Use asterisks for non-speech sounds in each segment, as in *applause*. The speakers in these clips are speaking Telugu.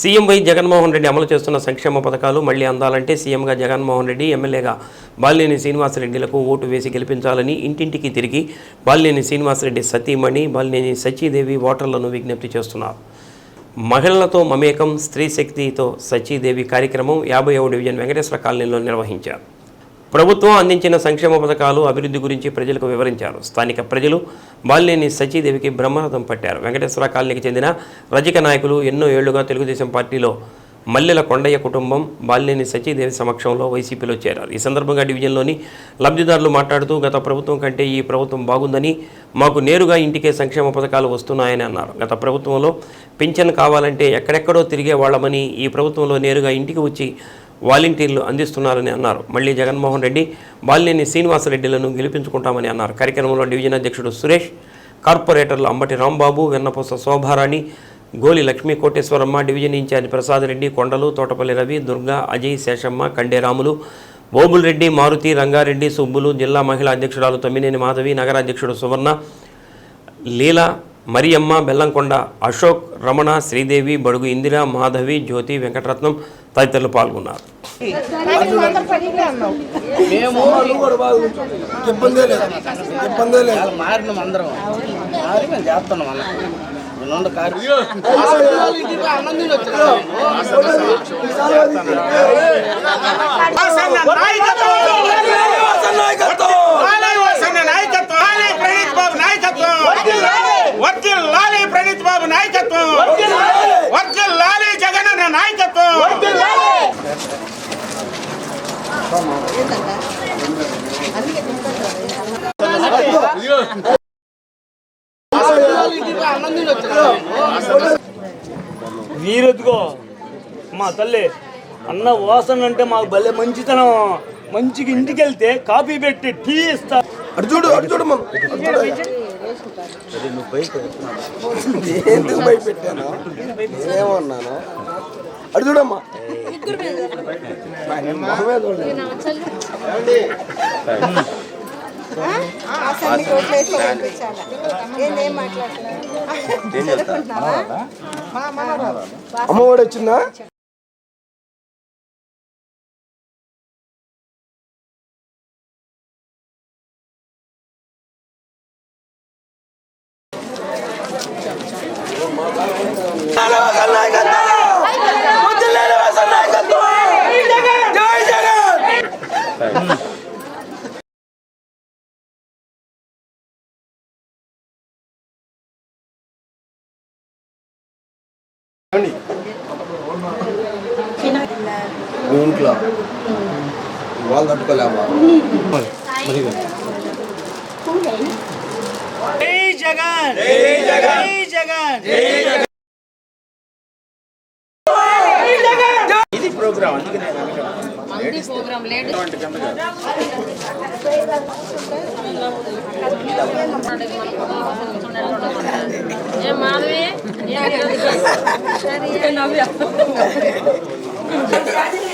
సీఎం వై జగన్మోహన్ రెడ్డి అమలు చేస్తున్న సంక్షేమ పథకాలు మళ్ళీ అందాలంటే సీఎంగా జగన్మోహన్ రెడ్డి ఎమ్మెల్యేగా బాలినేని శ్రీనివాసరెడ్డిలకు ఓటు వేసి గెలిపించాలని ఇంటింటికి తిరిగి బాలినేని శ్రీనివాసరెడ్డి సతీమణి బాలినేని సచీదేవి ఓటర్లను విజ్ఞప్తి చేస్తున్నారు. మహిళలతో మమేకం స్త్రీ శక్తితో సచీదేవి కార్యక్రమం యాభై డివిజన్ వెంకటేశ్వర కాలనీలో నిర్వహించారు. ప్రభుత్వం అందించిన సంక్షేమ పథకాలు అభివృద్ధి గురించి ప్రజలకు వివరించారు. స్థానిక ప్రజలు బాలినేని సచీదేవికి బ్రహ్మరథం పట్టారు. వెంకటేశ్వర కాలనీకి చెందిన రజక నాయకులు ఎన్నో ఏళ్ళుగా తెలుగుదేశం పార్టీలో మల్లెల కొండయ్య కుటుంబం బాలినేని సచీదేవి సమక్షంలో వైసీపీలో చేరారు. ఈ సందర్భంగా డివిజన్లోని లబ్ధిదారులు మాట్లాడుతూ గత ప్రభుత్వం కంటే ఈ ప్రభుత్వం బాగుందని మాకు నేరుగా ఇంటికే సంక్షేమ పథకాలు వస్తున్నాయని అన్నారు. గత ప్రభుత్వంలో పింఛన్ కావాలంటే ఎక్కడెక్కడో తిరిగే వాళ్ళమని ఈ ప్రభుత్వంలో నేరుగా ఇంటికి వచ్చి వాలంటీర్లు అందిస్తున్నారని అన్నారు. మళ్ళీ జగన్మోహన్ రెడ్డి బాలినేని శ్రీనివాసరెడ్డిలను గెలిపించుకుంటామని అన్నారు. కార్యక్రమంలో డివిజన్ అధ్యక్షుడు సురేష్ కార్పొరేటర్లు Ambati Rambabu Vennapusa Shobharani Goli Lakshmi Koteswaramma division in charge Prasad Reddy Kondalu Thotapalli Ravi Durga Ajay Seshamma కండేరాములు Obul Maruti Rangareddy Subbulu జిల్లా మహిళా అధ్యక్షురాలు తమ్మినేని మాధవి నగర అధ్యక్షుడు సువర్ణ లీల మరియమ్మ బెల్లంకొండ అశోక్ రమణ శ్రీదేవి బడుగు ఇందిర మాధవి జ్యోతి వెంకటరత్నం తదితరులు పాల్గొన్నారు. మేము ఇబ్బందే లేదు ఇబ్బందే లేదు వాళ్ళు మారినాం అందరం మారి మేము చేస్తున్నాం అన్న రెండు కారు అన్నం తిని వచ్చినాం వాసన్న నాయకత్వం లాలి ప్రణీత్ బాబు నాయకత్వం వర్జిల్ లాలి ప్రణీత్ బాబు నాయకత్వం వర్జిల్ లాలి జగన్ అన్న నాయకత్వం అన్నం తిని వచ్చినాం నీరెత్తుకో మా తల్లి అన్న వాసన అంటే మాకు భలే మంచితనం. మంచిగా ఇంటికి వెళ్తే కాఫీ పెట్టి టీ ఇస్తా. అటు చూడు అటు చూడు మనం ఎందుకు భయపెట్టాను? ఏమన్నాను? అటు చూడమ్మా అసలు పంపించాలి ఏందేం చదువుకుంటున్నావా? అమ్మఒడి వచ్చిందా? మీ ఇంట్లో వాళ్ళు తట్టుకోలేమా జై జగన్ జై జగన్ ఇది ప్రోగ్రామ్ అందుకనే ఏం మాధవి? *laughs* *laughs*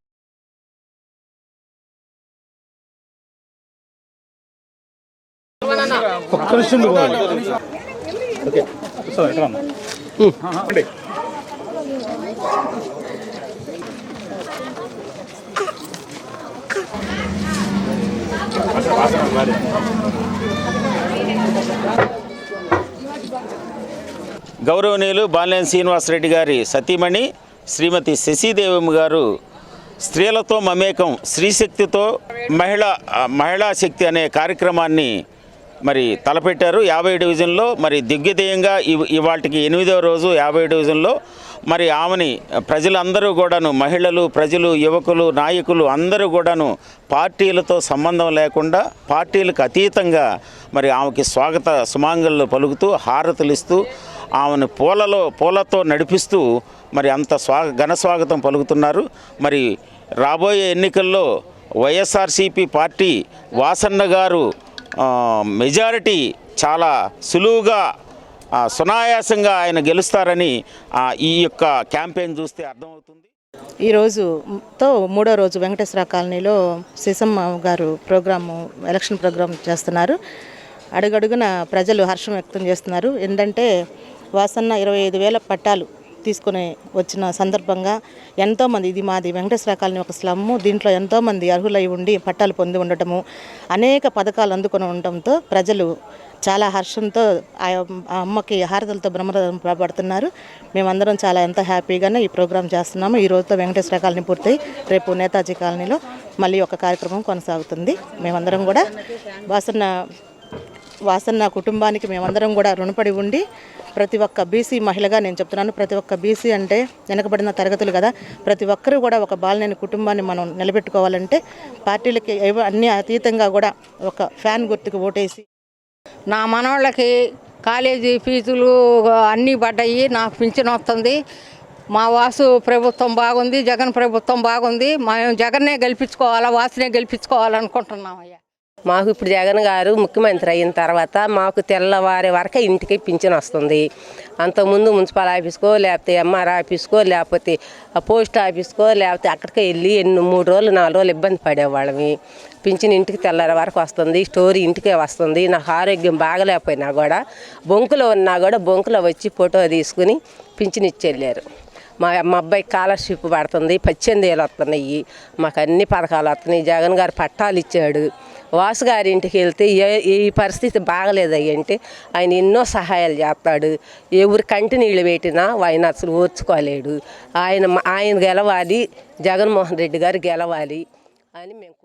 గౌరవనీయులు బాలినేని శ్రీనివాసరెడ్డి గారి సతీమణి శ్రీమతి శశిదేవమ్మ గారు స్త్రీలతో మమేకం స్త్రీశక్తితో మహిళా మహిళా శక్తి అనే కార్యక్రమాన్ని మరి తలపెట్టారు. యాభై డివిజన్లో మరి దిగ్విజయంగా ఇవాటికి ఎనిమిదవ రోజు యాభై డివిజన్లో మరి ఆమెని ప్రజలందరూ కూడాను మహిళలు ప్రజలు యువకులు నాయకులు అందరూ కూడాను పార్టీలతో సంబంధం లేకుండా పార్టీలకు అతీతంగా మరి ఆమెకి స్వాగత సుమాంగళ్ళు పలుకుతూ హారతులు ఇస్తూ ఆమెను పూలలో పూలతో నడిపిస్తూ మరి అంత స్వాగ ఘన స్వాగతం పలుకుతున్నారు. మరి రాబోయే ఎన్నికల్లో వైఎస్ఆర్సీపీ పార్టీ వాసన్న గారు మెజారిటీ చాలా సులువుగా సునాయాసంగా ఆయన గెలుస్తారని ఈ యొక్క క్యాంపెయిన్ చూస్తే అర్థమవుతుంది. ఈరోజుతో మూడో రోజు వెంకటేశ్వర కాలనీలో సీసమ్మ గారు ప్రోగ్రాము ఎలక్షన్ ప్రోగ్రాం చేస్తున్నారు. అడుగడుగున ప్రజలు హర్షం వ్యక్తం చేస్తున్నారు. ఏంటంటే వాసన్న ఇరవై ఐదు వేల పట్టాలు తీసుకుని వచ్చిన సందర్భంగా ఎంతోమంది ఇది మాది వెంకటేశ్వర కాలనీ ఒక స్లమ్ము దీంట్లో ఎంతోమంది అర్హులై ఉండి పట్టాలు పొంది ఉండటము అనేక పథకాలు అందుకొని ఉండటంతో ప్రజలు చాలా హర్షంతో ఆ అమ్మకి హారతలతో బ్రహ్మరథం పడుతున్నారు. మేమందరం చాలా ఎంతో హ్యాపీగానే ఈ ప్రోగ్రాం చేస్తున్నాము. ఈ రోజుతో వెంకటేశ్వర కాలనీ పూర్తయి. రేపు నేతాజీ కాలనీలో మళ్ళీ ఒక కార్యక్రమం కొనసాగుతుంది. మేమందరం కూడా వాసన్న వాసన్న కుటుంబానికి మేమందరం కూడా రుణపడి ఉండి ప్రతి ఒక్క బీసీ మహిళగా నేను చెప్తున్నాను ప్రతి ఒక్క బీసీ అంటే వెనకబడిన తరగతులు కదా ప్రతి ఒక్కరూ కూడా ఒక బాలనేని కుటుంబాన్ని మనం నిలబెట్టుకోవాలంటే పార్టీలకి అన్ని అతీతంగా కూడా ఒక ఫ్యాన్ గుర్తుకు ఓటేసి నా మనవాళ్ళకి కాలేజీ ఫీజులు అన్నీ పడ్డాయి నాకు పింఛన్ వస్తుంది మా వాసు ప్రభుత్వం బాగుంది జగన్ ప్రభుత్వం బాగుంది మేము జగన్నే గెలిపించుకోవాలా వాసునే గెలిపించుకోవాలనుకుంటున్నాం అయ్యా మాకు ఇప్పుడు జగన్ గారు ముఖ్యమంత్రి అయిన తర్వాత మాకు తెల్లవారే వరకే ఇంటికి పింఛన్ వస్తుంది. అంతకుముందు మున్సిపల్ ఆఫీస్కో లేకపోతే ఎంఆర్ ఆఫీస్కో లేకపోతే పోస్ట్ ఆఫీస్కో లేకపోతే అక్కడికే వెళ్ళి ఎన్ని మూడు రోజులు నాలుగు రోజులు ఇబ్బంది పడేవాళ్ళమి. పింఛన్ ఇంటికి తెల్లారి వరకు వస్తుంది స్టోరీ ఇంటికే వస్తుంది నాకు ఆరోగ్యం బాగలేకపోయినా కూడా బొంకులో ఉన్నా కూడా బొంకులో వచ్చి ఫోటో తీసుకుని పింఛన్ ఇచ్చి వెళ్ళారు మా మా అబ్బాయి స్కాలర్షిప్ పడుతుంది పద్దెనిమిది వేలు వస్తున్నాయి మాకు అన్ని పథకాలు వస్తున్నాయి. జగన్ గారు పట్టాలు ఇచ్చాడు. వాసు గారి ఇంటికి వెళ్తే ఏ ఈ పరిస్థితి బాగలేదు అంటే ఆయన ఎన్నో సహాయాలు చేస్తాడు. ఎవరు కంటి నీళ్ళు పెట్టినా ఆయన అసలు ఓర్చుకోలేడు. ఆయన ఆయన గెలవాలి జగన్మోహన్ రెడ్డి గారు గెలవాలి అని మేము